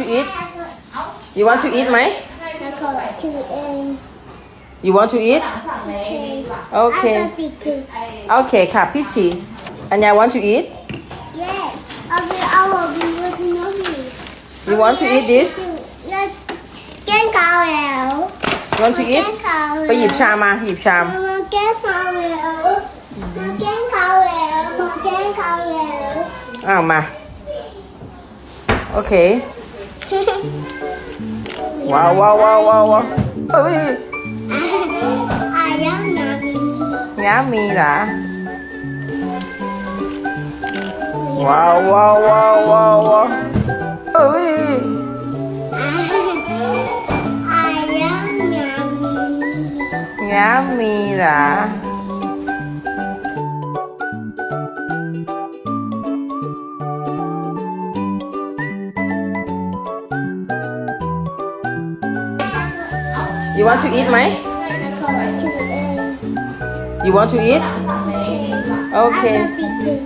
to eat you want to eat ไหม แล้วก็ถือเอง you want to eat โอเค อาจจะปิดคือ โอเคค่ะพี่จีอัญญา want to eat yes เอาไปเอาไปดูที่น้องอยู่ you want to eat this แล้วแก้ข้าวแล้ว you want to แก้ eat ข้าว ไปหยิบชามมาหยิบชาม มาแก้ข้าวแล้วมาแก้ข้าวแล้วมาแก้ข้าวแล้ว อ้าวมา โอเค ว้าวว้าวว้าวว้าวว้าวเฮ้ย อายังนามี ง้ามีเหรอว้าวว้าวว้าวว้าว Wow, wow, wow, wow, wow. Ui. Ayaw yummy. Yummy là. Wow, wow, wow, wow, wow. Ui. Ayaw yummy. Yummy là. you want to eat ไหม แล้วก็ถือเอง you want to eat โอเค อาจจะปิดคือ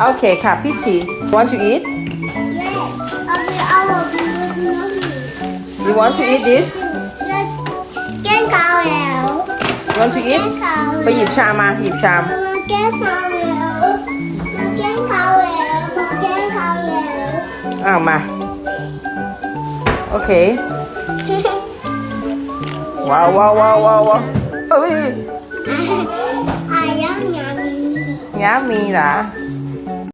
โอเคค่ะพี่จี want to eat yes เอาไปเอาไปดูที่น้องอยู่ you want to eat this แล้วแก้ข้าวแล้ว you want to แก้ eat ข้าว ไปหยิบชามมาหยิบชาม มาแก้ข้าวแล้วมาแก้ข้าวแล้วมาแก้ข้าวแล้ว อ้าวมา โ 哇哇哇哇哇！喂，哎呀，喵咪，喵咪啦。